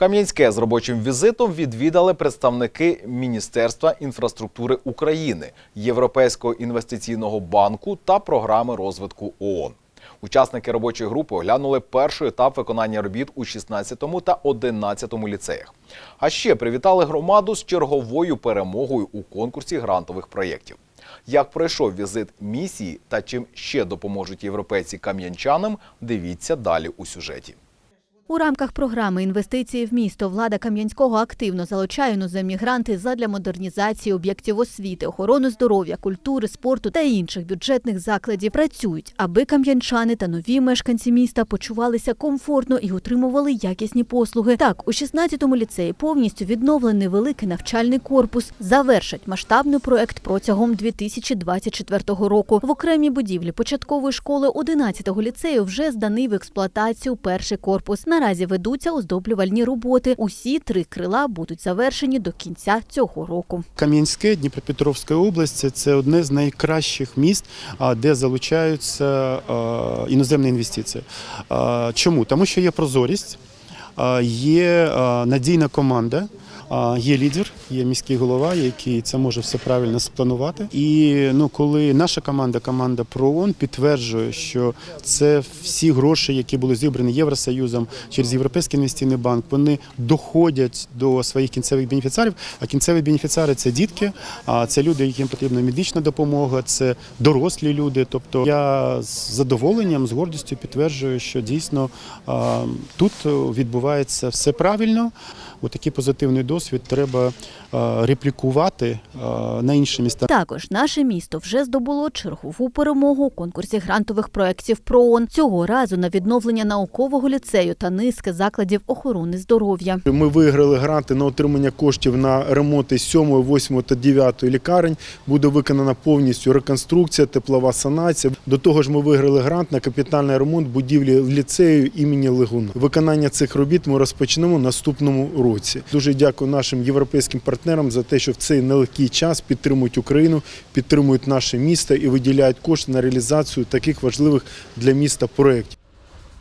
Кам'янське з робочим візитом відвідали представники Міністерства інфраструктури України, Європейського інвестиційного банку та програми розвитку ООН. Учасники робочої групи оглянули перший етап виконання робіт у 16 та 11 ліцеях. А ще привітали громаду з черговою перемогою у конкурсі грантових проєктів. Як пройшов візит місії та чим ще допоможуть європейці кам'янчанам, дивіться далі у сюжеті. У рамках програми інвестиції в місто влада Кам'янського активно залучає іноземні гранти задля модернізації об'єктів освіти, охорони здоров'я, культури, спорту та інших бюджетних закладів. Працюють, аби кам'янчани та нові мешканці міста почувалися комфортно і отримували якісні послуги. Так, у 16-му ліцеї повністю відновлений великий навчальний корпус. Завершать масштабний проект протягом 2024 року. В окремій будівлі початкової школи 11-го ліцею вже зданий в експлуатацію перший корпус. Наразі ведуться оздоблювальні роботи. Усі три крила будуть завершені до кінця цього року. Кам'янське, Дніпропетровська область це одне з найкращих міст, де залучаються іноземні інвестиції. Чому? Тому що є прозорість, є надійна команда. Є лідер, є міський голова, який це може все правильно спланувати. І ну, коли наша команда, команда ПРООН, підтверджує, що це всі гроші, які були зібрані Євросоюзом через Європейський інвестиційний банк, вони доходять до своїх кінцевих бенефіціарів. А кінцеві бенефіціари це дітки, а це люди, яким потрібна медична допомога, це дорослі люди. Тобто я з задоволенням, з гордістю підтверджую, що дійсно тут відбувається все правильно. Отакий позитивний досвід треба реплікувати на інші міста. Також наше місто вже здобуло чергову перемогу у конкурсі грантових проєктів ПРООН. Цього разу на відновлення наукового ліцею та низки закладів охорони здоров'я. Ми виграли гранти на отримання коштів на ремонти 7, 8 та 9 лікарень. Буде виконана повністю реконструкція, теплова санація. До того ж, ми виграли грант на капітальний ремонт будівлі в ліцею імені Легуна. Виконання цих робіт ми розпочнемо наступному році. Дуже дякую нашим європейським партнерам за те, що в цей нелегкий час підтримують Україну, підтримують наше місто і виділяють кошти на реалізацію таких важливих для міста проєктів.